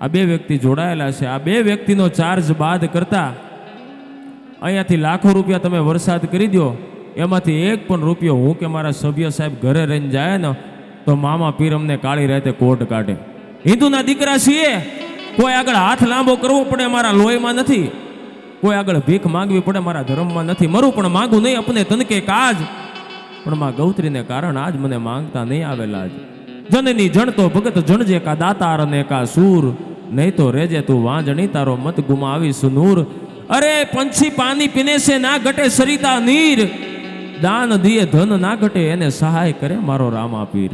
આ બે વ્યક્તિ જોડાયેલા છે. આ બે વ્યક્તિનો ચાર્જ બાદ કરતા અહીંયાથી લાખો રૂપિયા તમે વરસાદ કરી દો એમાંથી એક પણ રૂપિયો હું કે મારા સભ્ય સાહેબ ઘરે રહીને જાય ને, તો મામા પીર અમને કાળી રાતે કોટ કાઢે. હિન્દુના દીકરા છીએ. કોઈ આગળ હાથ લાંબો કરવો પડે મારા લોહીમાં નથી. કોઈ આગળ ભીખ માંગવી પડે મારા ધર્મમાં નથી. મરું પણ માંગું નહીં, અપને તનકે કાજ. પણ માં ગૌત્રીને કારણ આજ મને માંગતા નહીં આવેલા જ. જનની જણતો ભગત જણજે કા દાતાર ને કા સૂર. નહીં તો રેજે તું વાંજણી, તારો મત ગુમાવી સુનૂર અરે, પંછી પાણી પીને છે, ના ઘટે સરિતા નીર. દાન દિયે ધન ના ઘટે, એને સહાય કરે મારો રામા પીર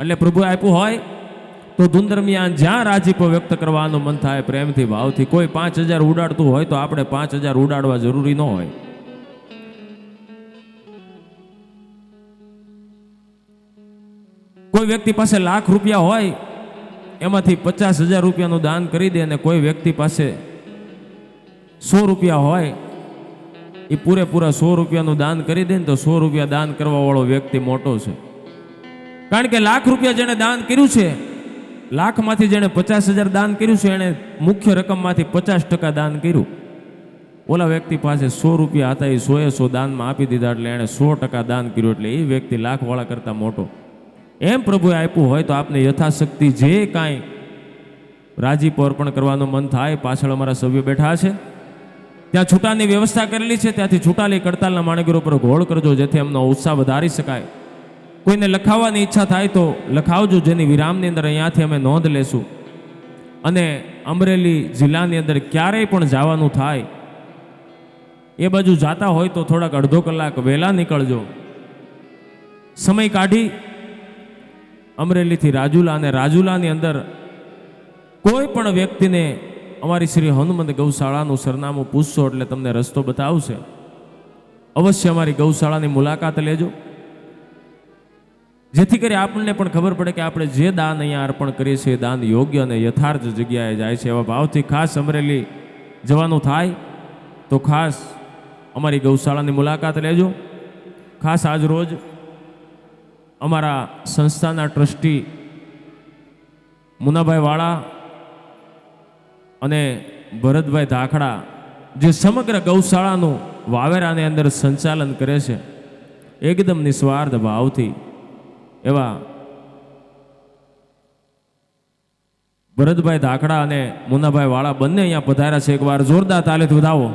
એટલે પ્રભુ આપ્યું હોય, તો ધૂન દરમિયાન જ્યાં રાજીપો વ્યક્ત કરવાનું મન થાય, પ્રેમથી, ભાવથી, કોઈ પાંચ હજાર ઉડાડતું હોય, તો આપણે પાંચ હજાર ઉડાડવા જરૂરી ન હોય. કોઈ વ્યક્તિ પાસે લાખ રૂપિયા હોય એમાંથી પચાસ હજાર રૂપિયાનું દાન કરી દે અને કોઈ વ્યક્તિ પાસે સો રૂપિયા હોય એ પૂરેપૂરા સો રૂપિયાનું દાન કરી દે ને તો સો રૂપિયા દાન કરવાવાળો વ્યક્તિ મોટો છે. કારણ કે લાખ રૂપિયા જેણે દાન કર્યું છે, લાખમાંથી જેણે પચાસ હજાર દાન કર્યું છે, એણે મુખ્ય રકમમાંથી પચાસ ટકા દાન કર્યું. ઓલા વ્યક્તિ પાસે સો રૂપિયા હતા એ સોએ સો દાનમાં આપી દીધા એટલે એણે સો ટકા દાન કર્યું એટલે એ વ્યક્તિ લાખવાળા કરતાં મોટો. એમ પ્રભુએ આપ્યું હોય તો આપને યથાશક્તિ જે કાંઈ રાજીપો અર્પણ કરવાનું મન થાય, પાછળ અમારા સભ્યો બેઠા છે. ત્યાં છૂટાની વ્યવસ્થા કરેલી છે, ત્યાંથી છૂટાલી કડતાલના માણગીરો પર ઘોળ કરજો, જેથી એમનો ઉત્સાહ વધારી શકાય. કોઈને લખાવવાની ઈચ્છા થાય તો લખાવજો, જેની વિરામની અંદર અહીંયાથી અમે નોંધ લેશું. અને અમરેલી જિલ્લાની અંદર ક્યારેય પણ જવાનું થાય, એ બાજુ જાતા હોય તો થોડાક અડધો કલાક વહેલા નીકળજો. સમય કાઢી અમરેલીથી રાજુલા અને રાજુલાની અંદર કોઈ પણ વ્યક્તિને અમારી શ્રી હનુમંત ગૌશાળાનું સરનામું પૂછશો એટલે તમને રસ્તો બતાવશે. અવશ્ય અમારી ગૌશાળાની મુલાકાત લેજો. જેથી કરી આપણને પણ ખબર પડે કે આપણે જે દાન અહીંયા અર્પણ કરીએ છીએ દાન યોગ્ય અને યથાર્થ જગ્યાએ જાય છે. એવા ભાવથી ખાસ અમરેલી જવાનું થાય તો ખાસ અમારી ગૌશાળાની મુલાકાત લેજો. ખાસ આજ રોજ અમારા સંસ્થાના ટ્રસ્ટી મુનાભાઈ વાળા અને ભરતભાઈ ધાખડા જે સમગ્ર ગૌશાળાનું વાવેરાની અંદર સંચાલન કરે છે, એકદમ નિસ્વાર્થ ભાવથી એવા ભરતભાઈ ધાકડા અને મુનાભાઈ વાળા બંને અહીંયા પધાર્યા છે. એકવાર જોરદાર તાલીથી વધાવો.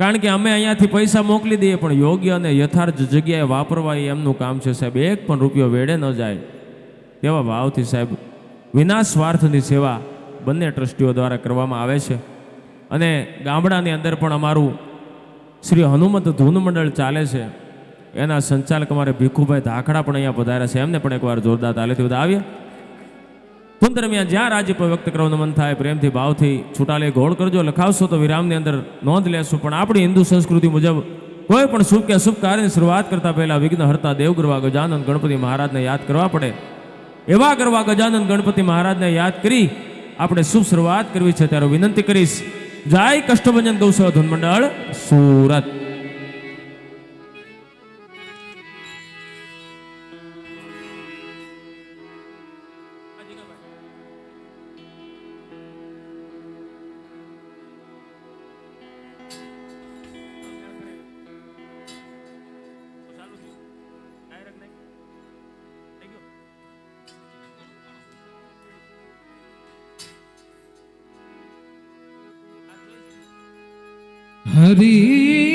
કારણ કે અમે અહીંયાથી પૈસા મોકલી દઈએ, પણ યોગ્ય અને યથાર્થ જગ્યાએ વાપરવા એ એમનું કામ છે. સાહેબ, એક પણ રૂપિયો વેડે ન જાય. તેવા ભાવથી સાહેબ વિના સ્વાર્થની સેવા બંને ટ્રસ્ટીઓ દ્વારા કરવામાં આવે છે. અને ગામડાની અંદર પણ અમારું શ્રી હનુમંત ધૂન મંડળ ચાલે છે. એના સંચાલક અમારે ભીખુભાઈ ધાખડા પણ અહીંયા પધાર્યા છે. એમને પણ એકવાર જોરદાર તાલીથી વધાવીએ. ધૂન દરમિયાન જ્યાં રાજીપ વ્યક્ત કરવાનું મન થાય, પ્રેમથી ભાવથી છૂટાલે ગોળ કરજો, લખાવશો તો વિરામની અંદર નોંધ લેશું. પણ આપણી હિન્દુ સંસ્કૃતિ મુજબ કોઈ પણ શુભ કે અશુભ કાર્યની શરૂઆત કરતા પહેલા વિઘ્ન હરતા દેવગરવા ગજાનંદ ગણપતિ મહારાજને યાદ કરવા પડે. એવા કરવા ગજાનંદ ગણપતિ મહારાજને યાદ કરી આપણે શુભ શરૂઆત કરવી છે, ત્યારે વિનંતી કરીશ. જય કષ્ટભંજન ગૌસેવા ધૂન મંડળ, સુરત. હરિ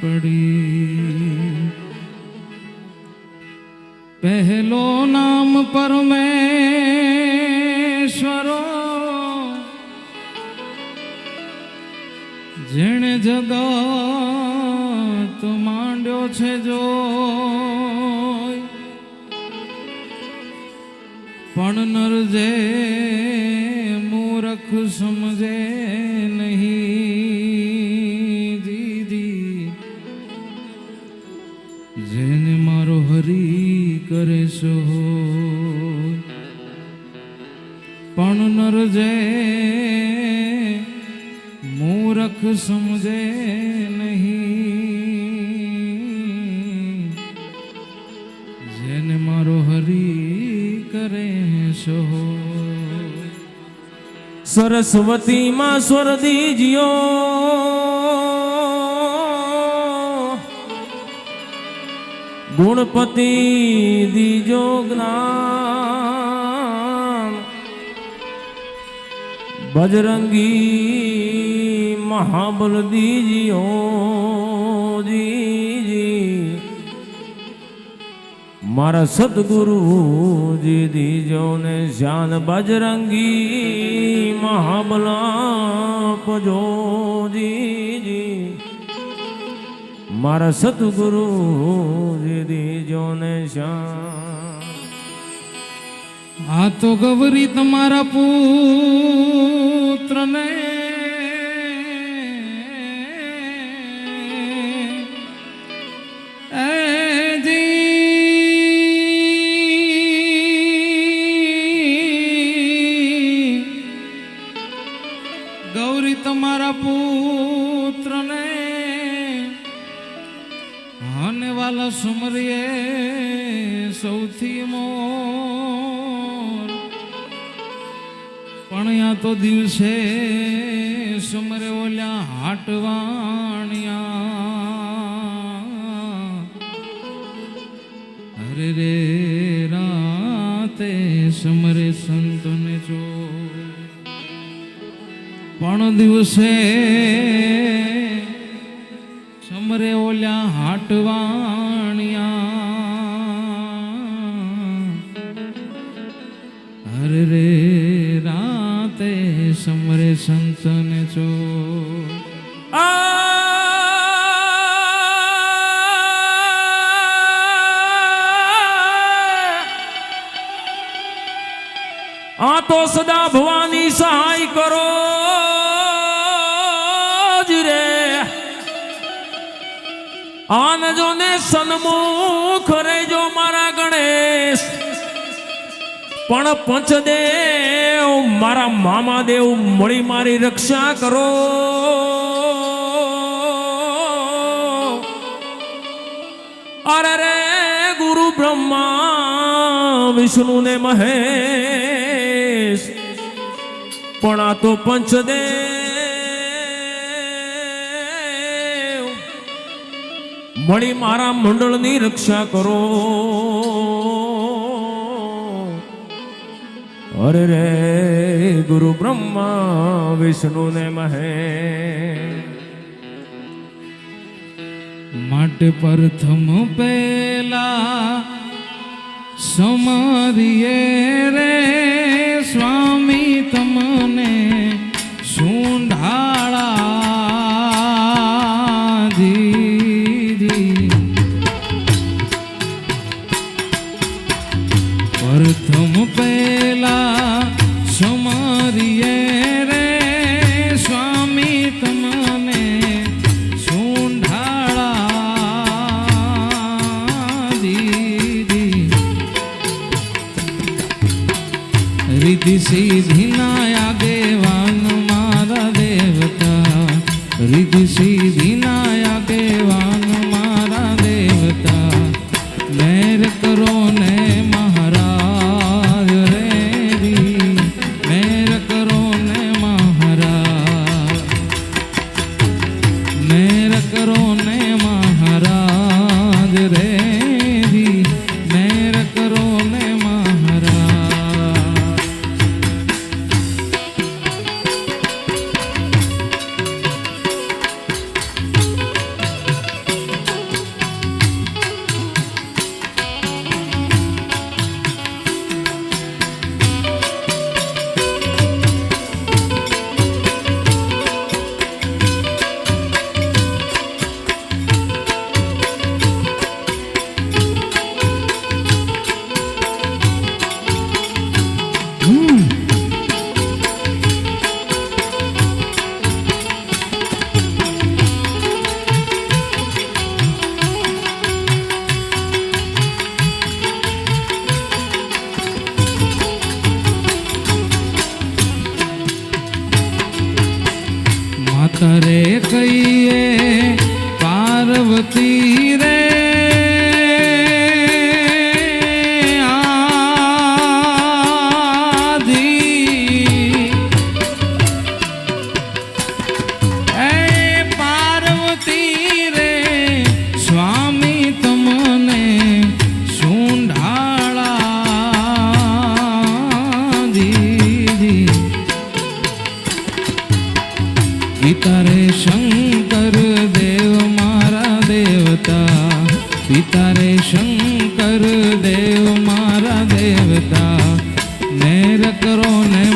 પડી. પહેલો નામ પરમેશ્વરો જેણે જગત માંડ્યો છે જો પણ નર જે મૂરખ સમજે સરસ્વતી માં સ્વર દીજ્યો ગુણપતિ દીજો જ્ઞાન. બજરંગી મહાબલ દીજ્યો જીજી મારા સદગુરુજી દીજો ને શ્યાન બજરંગી મહાબલા દીજી મારા સદગુરુજી દીજો ને શ્યાન. આ તો ગૌરી તમારા પુત્રને અરે રે રાતે સમરે સંતને જો. પણ દિવસે સમરે ઓલ્યા હાટવાણિયા સન્મુખ રેજો મારા ગણેશ. પણ પંચદેવ, મારા મામા દેવ મળી મારી રક્ષા કરો. અરે રે ગુરુ બ્રહ્મા વિષ્ણુ ને મહેશ. પણ આ તો પંચદેવ મળી મારા મંડળની રક્ષા કરો. અરે રે ગુરુ બ્રહ્મા વિષ્ણુ ને મહે માટે પ્રથમ પેલા સમારીએ પિતા રે શંકર દેવ મારા દેવતા. પિતા રે શંકર દેવ મારા દેવતા. નેર કરો ને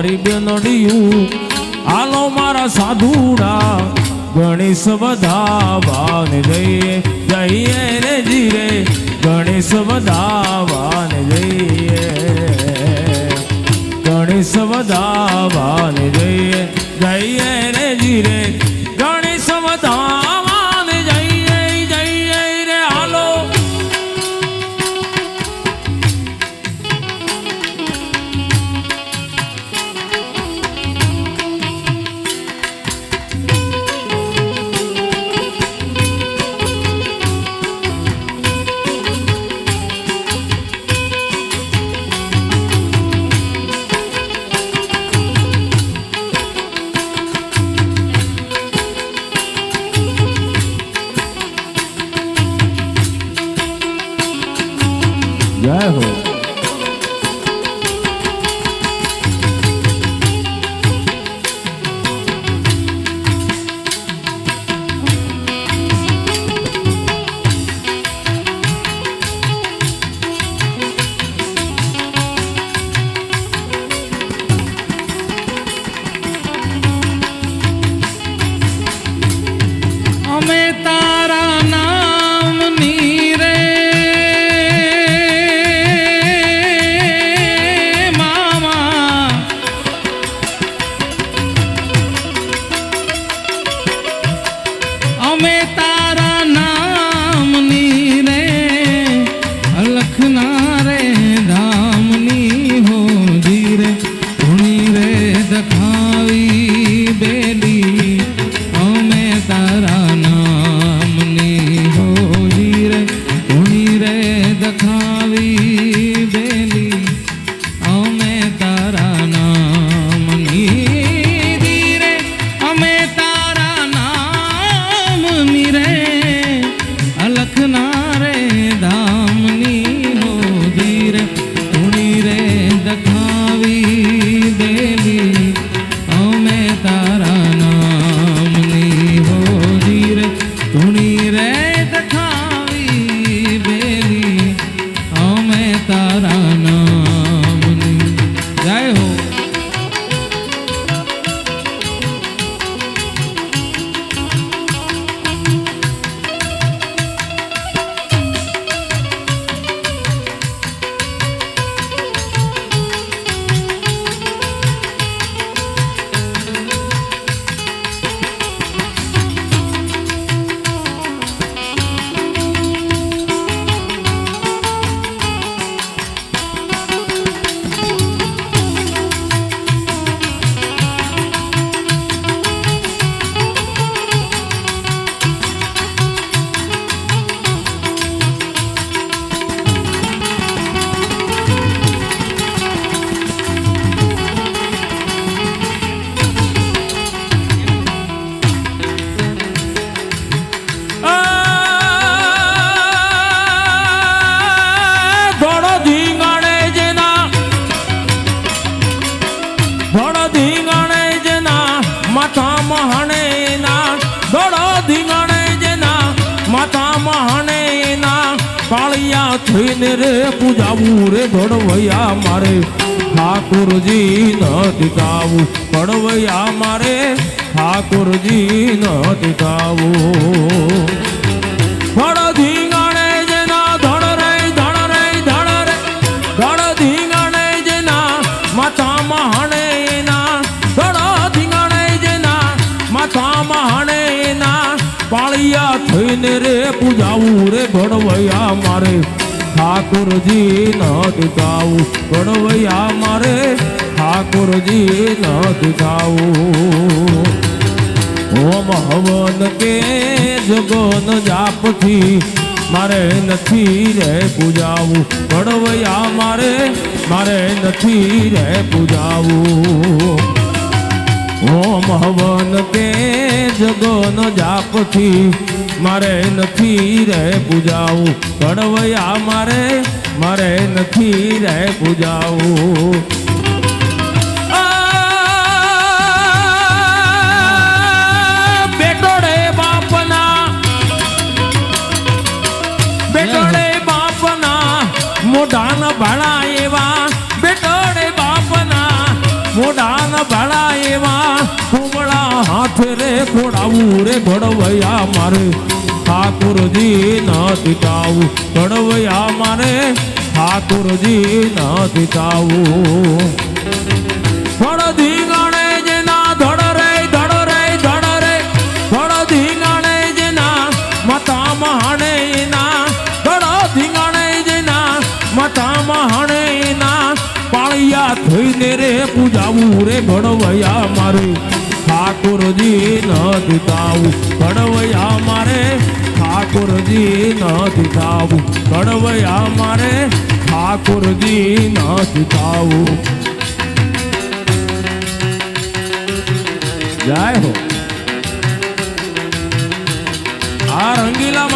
મારી બેનડિયું, હાલો મારા સાધુડા, ગણેશ બધા વધાવાન જઈએ જઈએ રે જીરે, ગણેશ બધા વધાવાન જઈએ. ગણેશ બધા વધાવાન જઈએ જઈએ થઈને રે પૂજાવું રે ઘડવૈયા મારે. ઠાકોરજી ન ટીકાવું ઘડવૈયા મારે ઠાકોરજી ન ટીકાવું થઈને રે પૂજાવું રે, ભણવૈયા મારે. ઠાકોરજી ન ટીકાવું ભણવૈયા મારે, ઠાકોરજી ન ટીકાવું ઓમ હવન કે જગન જાપથી, મારે નથી રે પૂજાવું. ભણવૈયા મારે મારે નથી રે પૂજાવું. ઓમ હવન કે જગન જાપથી મારે નથી રે પૂજાવું. કડવૈયા મારે મારે નથી રે પૂજાવું. મોઢાન ભાડા એવા. બેટોડે બાપના, મોઢાન ભાડા એવા. કુમળા હાથ રે ખોડાવું રે ઘડવૈયા મારે. ઠાકોરજી ન ટીકાવું ઘડવૈયા મારે ઠાકોરજી ન ટીકાવું ધડ ધીંગાણે જેના ધડ રે ધડ રે ધડ રે. ધડ ધીંગાણે જેના માતામાં મહાણે એના. ધડ ધીંગાણે જેના માતામાં મહાણે એના. પાળિયા થઈને રે પૂજાવું રે ઘડવૈયા મારે. ઠાકોરજી ન દુતાવું ઘડવૈયા મારે ઠાકોરજી ન દુતાવું ઘડવૈયા મારે ઠાકોરજી ન દુતાવું જય હો આ રંગીલા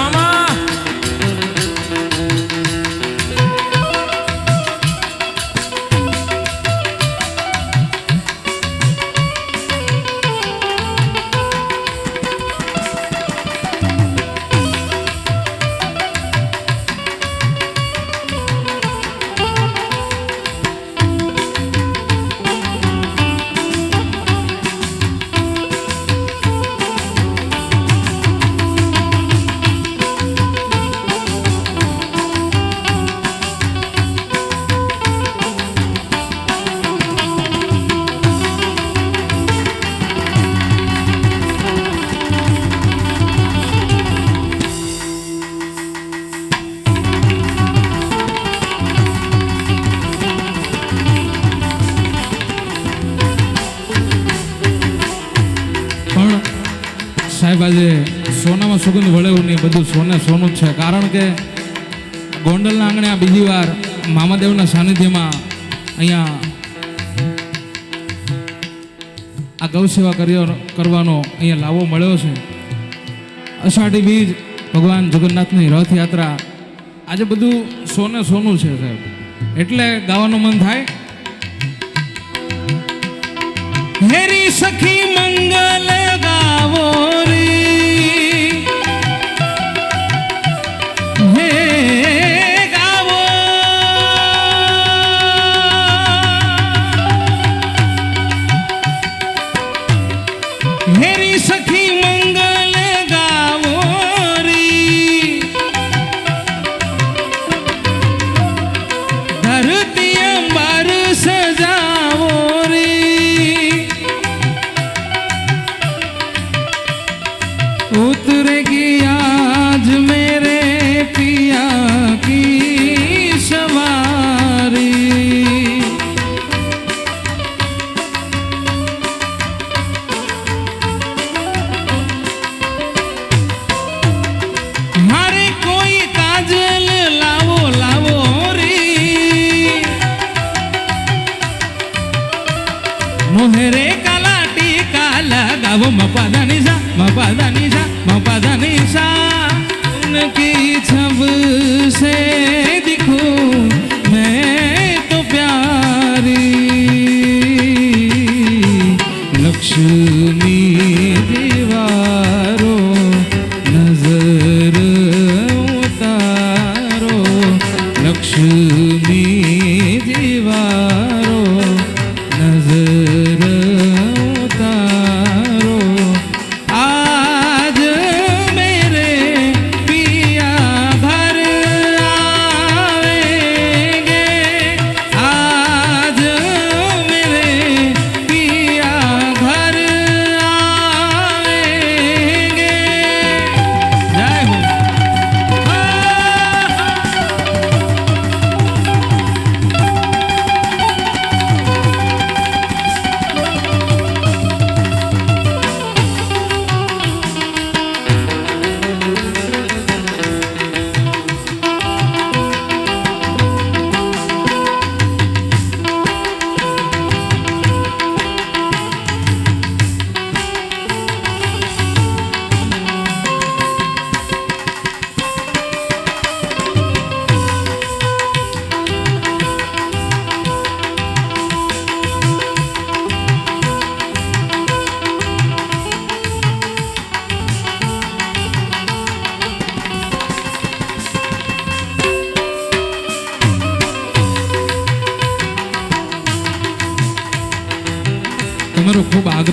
આજે સોનામાં સુગંધ વળેવું નહીં, બધું સોને સોનું જ છે. કારણ કે ગોંડલના આંગણે આ બીજી વાર મામાદેવના સાનિધ્યમાં અહીંયા આ ગૌ કરવાનો અહીંયા લાવો મળ્યો છે. અષાઢી બીજ ભગવાન જગન્નાથની રથયાત્રા આજે બધું સોને સોનું છે, સાહેબ. એટલે ગાવાનું મન થાય. હેરી સખી મંગલ ગાવો. રે કાલા ટીકા લગાવો મપાદા નિશા મપાદા નિશા મપાદા નિશા ઉનકી છબ સે દિખું મેં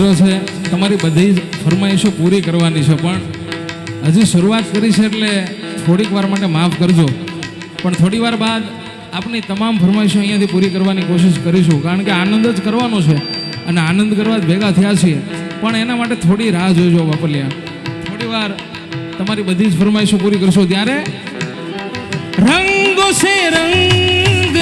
ખૂબ છે. તમારી બધી જ ફરમાઈશો પૂરી કરવાની છે. પણ હજી શરૂઆત કરી છે એટલે થોડીક વાર માટે માફ કરજો. પણ થોડી વાર બાદ આપની તમામ ફરમાઈશો અહીંયાથી પૂરી કરવાની કોશિશ કરીશું. કારણ કે આનંદ જ કરવાનો છે અને આનંદ કરવા જ ભેગા થયા છીએ. પણ એના માટે થોડી રાહ જોઈજો બાપલિયા થોડી વાર તમારી બધી જ ફરમાઈશો પૂરી કરશો. ત્યારે રંગો સે રંગ